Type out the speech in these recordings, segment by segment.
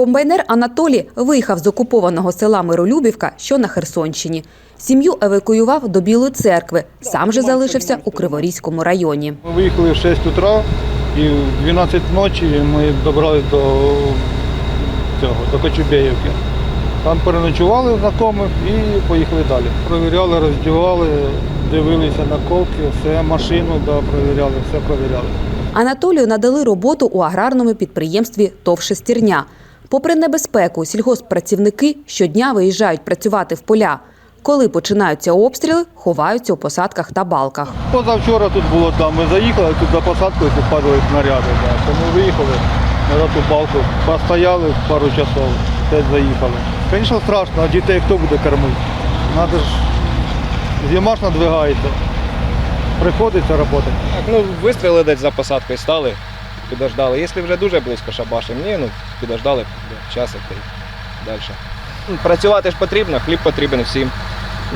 Комбайнер Анатолій виїхав з окупованого села Миролюбівка, що на Херсонщині. Сім'ю евакуював до Білої церкви. Сам же залишився у Криворізькому районі. Ми виїхали в 6 утра і в 12 ночі ми добрались до цього, до Кочубеївки. Там переночували знайомих і поїхали далі. Провіряли, роздівали, дивилися на ковки, все, машину да, провіряли, все провіряли. Анатолію надали роботу у аграрному підприємстві ТОВ «Шестерня». Попри небезпеку, сільгосппрацівники щодня виїжджають працювати в поля. Коли починаються обстріли, ховаються у посадках та балках. Позавчора тут було там, ми заїхали, тут за посадкою тут падали снаряди. Да. То ми виїхали на ту балку, постояли пару часов, теж заїхали. Звісно, страшно, а дітей хто буде кормити? Надо ж, зима ж надвигається. Приходиться працювати. Так, ну вистріли десь за посадкою стали, підождали. Якщо вже дуже близько шабашим, ні, ну підождали та й далі. Ну, працювати ж потрібно, хліб потрібен всім.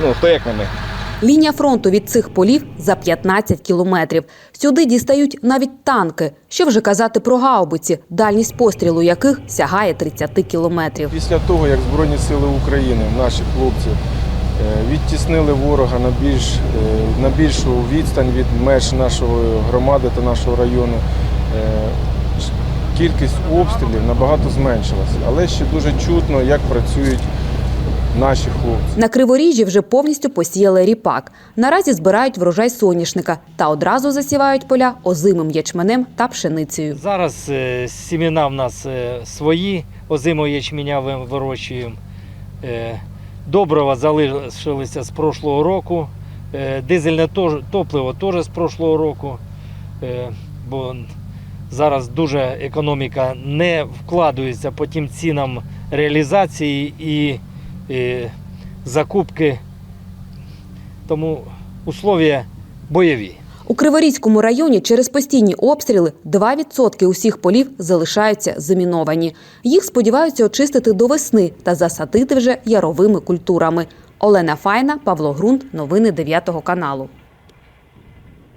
Ну, хто як не ми. Лінія фронту від цих полів за 15 кілометрів. Сюди дістають навіть танки. Що вже казати про гаубиці, дальність пострілу яких сягає 30 кілометрів. Після того, як Збройні Сили України, наші хлопці, е, відтіснили ворога на, більш, е, на більшу відстань від меж нашої громади та нашого району, кількість обстрілів набагато зменшилася. Але ще дуже чутно, як працюють наші хлопці. На Криворіжжі вже повністю посіяли ріпак. Наразі збирають врожай соняшника та одразу засівають поля озимим ячменем та пшеницею. Зараз е, сімена в нас е, свої, озимого ячменя ви- вирощуємо. Е, Добрива залишилися з прошлого року. Е, Дизельне топливо теж з прошлого року. Е, Бо зараз дуже економіка не вкладується по тим цінам реалізації і е, закупки. Тому условия бойові. У Криворізькому районі через постійні обстріли 2% усіх полів залишаються заміновані. Їх сподіваються очистити до весни та засадити вже яровими культурами. Олена Файна, Павло Грунт. Новини 9 каналу.